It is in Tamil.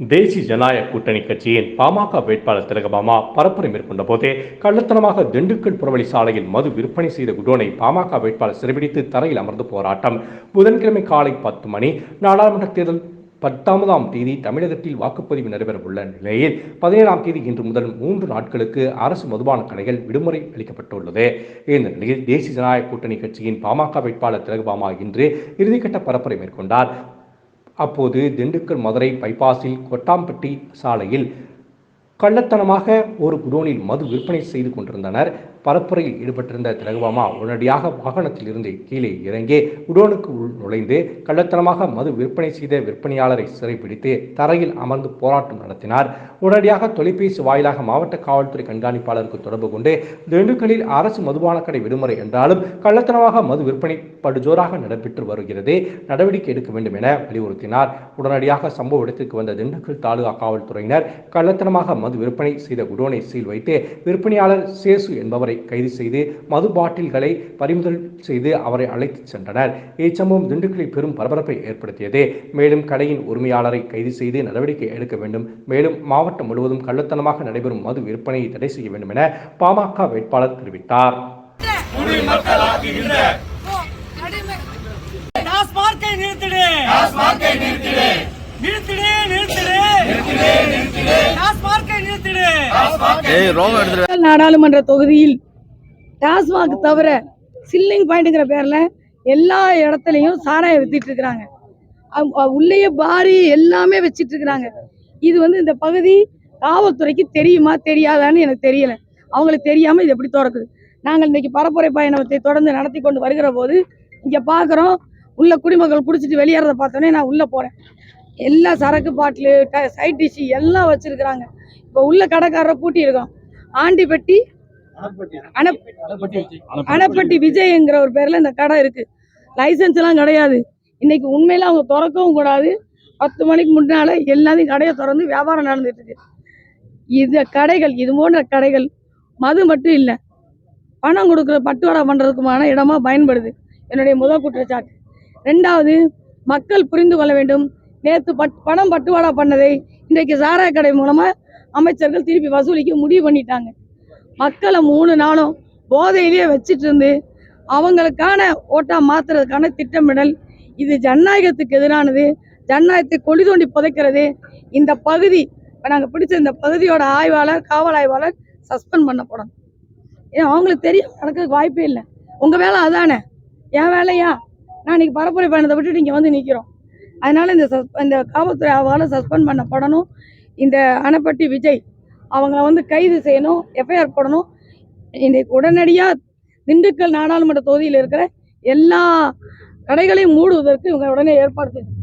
தேசிய ஜனநாயக கூட்டணி கட்சியின் பாமக வேட்பாளர் திலகபாமா பரப்புரை மேற்கொண்ட போதே கள்ளத்தனமாக திண்டுக்கல் புறவழி சாலையில் மது விற்பனை செய்த குடோனை பாமக வேட்பாளர் சிறைபிடித்து தரையில் அமர்ந்து போராட்டம். புதன்கிழமை காலை பத்து மணி நாடாளுமன்ற தேர்தல் பத்தாம் தேதி தமிழகத்தில் வாக்குப்பதிவு நடைபெறவுள்ள நிலையில் பதினேழாம் தேதி இன்று முதல் மூன்று நாட்களுக்கு அரசு மதுபான கடைகள் விடுமுறை அளிக்கப்பட்டுள்ளது. இந்த நிலையில் தேசிய ஜனநாயக கூட்டணி கட்சியின் பாமக வேட்பாளர் திலகபாமா இன்று இறுதிக்கட்ட பரப்புரை மேற்கொண்டார். அப்போது திண்டுக்கல் மதுரை பைபாஸில் கொட்டாம்பட்டி சாலையில் கள்ளத்தனமாக ஒரு குடோனில் மது விற்பனை செய்து கொண்டிருந்தனர். பரப்புரையில் ஈடுபட்டிருந்த திலகபாமா உடனடியாக வாகனத்தில் இருந்து கீழே இறங்கி உடோனுக்கு உள் நுழைந்து கள்ளத்தனமாக மது விற்பனை செய்த விற்பனையாளரை சிறைப்பிடித்து தரையில் அமர்ந்து போராட்டம் நடத்தினார். உடனடியாக தொலைபேசி வாயிலாக மாவட்ட காவல்துறை கண்காணிப்பாளருக்கு தொடர்பு கொண்டு திண்டுக்கல்லில் அரசு மதுபான கடை விடுமுறை என்றாலும் கள்ளத்தனமாக மது விற்பனை படுஜோராக நடைபெற்று வருகிறது. நடவடிக்கை எடுக்க வேண்டும் என வலியுறுத்தினார். உடனடியாக சம்பவ இடத்திற்கு வந்த திண்டுக்கல் தாலுகா காவல்துறையினர் கள்ளத்தனமாக மது விற்பனை செய்த குடோனை சீல் வைத்து விற்பனையாளர் சேசு என்பவரை கைது செய்து மது பாட்டில்களை பறிமுதல் செய்து அவரை அழைத்துச் சென்றனர் இச்சம்பவம் திண்டுக்கலில் பெரும் பரபரப்பை ஏற்படுத்தியது மேலும் கடையின் உரிமையாளரை கைது செய்து நடவடிக்கை எடுக்க வேண்டும் மேலும் மாவட்டம் முழுவதும் கள்ளத்தனமாக நடைபெறும் மது விற்பனையை தடை செய்ய வேண்டும் என பாமக வேட்பாளர் தெரிவித்தார் நாடாளுமன்ற தொகுதியில் டாஸ்மாக் தவிர சில்லிங் பாயிண்ட்டுங்கிற பேரில் எல்லா இடத்துலையும் சாராயம் வித்திட்டு இருக்கிறாங்க. அவங்க- உள்ளேயே பாரி எல்லாமே வச்சிட்டு இருக்கிறாங்க. இது வந்து இந்த பகுதி காவல்துறைக்கு தெரியுமா தெரியாதான்னு எனக்கு தெரியல. அவங்களுக்கு தெரியாமல் இது எப்படி திறக்குது? நாங்கள் இன்னைக்கு பரப்புரை பயணத்தை தொடர்ந்து நடத்தி கொண்டு வருகிற போது இங்கே பார்க்குறோம் உள்ள குடிமக்கள் குடிச்சிட்டு வெளியேறத பார்த்தோன்னே நான் உள்ளே போகிறேன் எல்லா சரக்கு பாட்டிலு சைட் டிஷ்ஷு எல்லாம் வச்சுருக்குறாங்க. இப்போ உள்ள கடைக்காரரை பூட்டி இருக்கோம் ஆண்டி பெட்டி அணப்பட்டி விஜய்ங்கிற ஒரு பேர்ல இந்த கடை இருக்கு. லைசன்ஸ் எல்லாம் கிடையாது. இன்னைக்கு உண்மையில அவங்க திறக்கவும் கூடாது. பத்து மணிக்கு முன்னால எல்லாத்தையும் கடையை திறந்து வியாபாரம் நடந்துட்டு இருக்கு. இந்த கடைகள் இது போன்ற கடைகள் மது மட்டும் இல்லை. பணம் கொடுக்குற பட்டுவாடா பண்றதுக்குமான இடமா பயன்படுது. என்னுடைய முதல் குற்றச்சாட்டு. ரெண்டாவது மக்கள் புரிந்து கொள்ள வேண்டும். நேற்று பட் பணம் பட்டுவாடா பண்ணதை இன்றைக்கு சாராய கடை மூலமா அமைச்சர்கள் திருப்பி வசூலிக்க முடிவு பண்ணிட்டாங்க. மக்களை மூணு நாளும் போதையிலேயே வச்சுட்டு இருந்து அவங்களுக்கான ஓட்டா மாத்துறதுக்கான திட்டமிடல் இது ஜனநாயகத்துக்கு எதிரானது ஜனநாயகத்தை கொடி தோண்டி புதைக்கிறது. இந்த பகுதி இப்போ நாங்கள் பிடிச்ச இந்த பகுதியோட ஆய்வாளர் காவல் ஆய்வாளர் சஸ்பெண்ட் பண்ணப்படணும் ஏன் அவங்களுக்கு தெரியும் நடக்கிறதுக்கு வாய்ப்பே இல்லை. உங்கள் வேலை அதானே? என் வேலையா? நான் இன்னைக்கு பரப்புரை பயணத்தை விட்டுட்டு இங்கே வந்து நிற்கிறோம் அதனால இந்த சஸ் இந்த காவல்துறை ஆய்வாளர் சஸ்பெண்ட் பண்ணப்படணும். இந்த அணைப்பட்டி விஜய் அவங்கள வந்து கைது செய்யணும் எஃப்ஐஆர் போடணும். இன்றைக்கு உடனடியாக திண்டுக்கல் நாடாளுமன்ற தொகுதியில் இருக்கிற எல்லா கடைகளையும் மூடுவதற்கு இவங்க உடனே ஏற்பாடு செய்யணும்